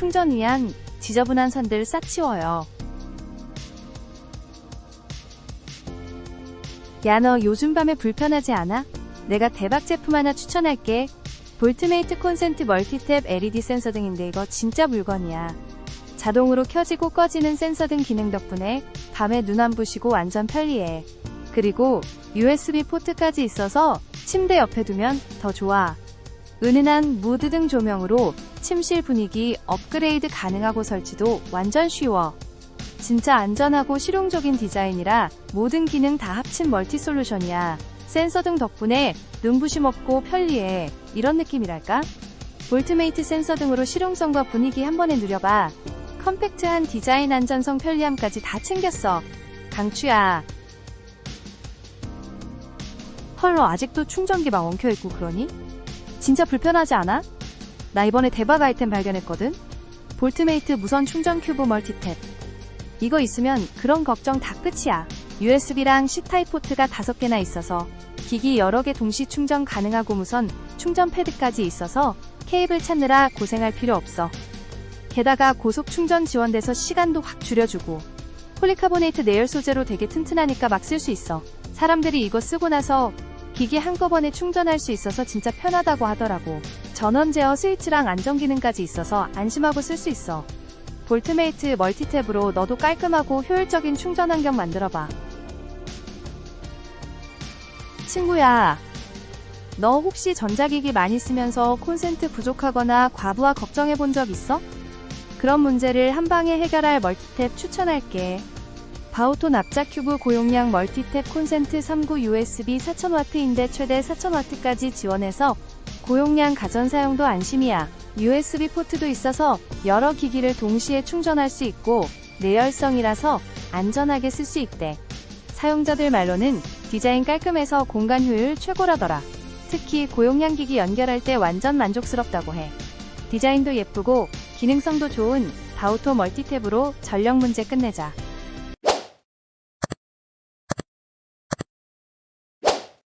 충전 위한 지저분한 선들 싹 치워요. 야, 너 요즘 밤에 불편하지 않아? 내가 대박 제품 하나 추천할게. 볼트메이트 콘센트 멀티탭 LED 센서 등인데 이거 진짜 물건이야. 자동으로 켜지고 꺼지는 센서 등 기능 덕분에 밤에 눈 안 부시고 완전 편리해. 그리고 USB 포트까지 있어서 침대 옆에 두면 더 좋아. 은은한 무드 등 조명으로 침실 분위기 업그레이드 가능하고 설치도 완전 쉬워. 진짜 안전하고 실용적인 디자인이라 모든 기능 다 합친 멀티 솔루션이야. 센서 등 덕분에 눈부심 없고 편리해. 이런 느낌이랄까? 볼트메이트 센서 등으로 실용성과 분위기 한 번에 누려봐. 컴팩트한 디자인 안전성 편리함까지 다 챙겼어. 강추야. 헐러 아직도 충전기 막 엉켜있고 그러니? 진짜 불편하지 않아? 나 이번에 대박 아이템 발견했거든? 볼트메이트 무선 충전 큐브 멀티탭. 이거 있으면 그런 걱정 다 끝이야. USB랑 C타입 포트가 5개나 있어서 기기 여러 개 동시 충전 가능하고 무선 충전 패드까지 있어서 케이블 찾느라 고생할 필요 없어. 게다가 고속 충전 지원돼서 시간도 확 줄여주고 폴리카보네이트 내열 소재로 되게 튼튼하니까 막 쓸 수 있어. 사람들이 이거 쓰고 나서 기기 한꺼번에 충전할 수 있어서 진짜 편하다고 하더라고. 전원 제어 스위치랑 안전 기능까지 있어서 안심하고 쓸 수 있어. 볼트메이트 멀티탭으로 너도 깔끔하고 효율적인 충전 환경 만들어봐. 친구야, 너 혹시 전자기기 많이 쓰면서 콘센트 부족하거나 과부하 걱정해 본 적 있어? 그런 문제를 한 방에 해결할 멀티탭 추천할게. 바우토 납작 큐브 고용량 멀티탭 콘센트 39 USB 4000W인데 최대 4000W까지 지원해서 고용량 가전 사용도 안심이야. USB 포트도 있어서 여러 기기를 동시에 충전할 수 있고 내열성이라서 안전하게 쓸 수 있대. 사용자들 말로는 디자인 깔끔해서 공간 효율 최고라더라. 특히 고용량 기기 연결할 때 완전 만족스럽다고 해. 디자인도 예쁘고 기능성도 좋은 바우토 멀티탭으로 전력 문제 끝내자.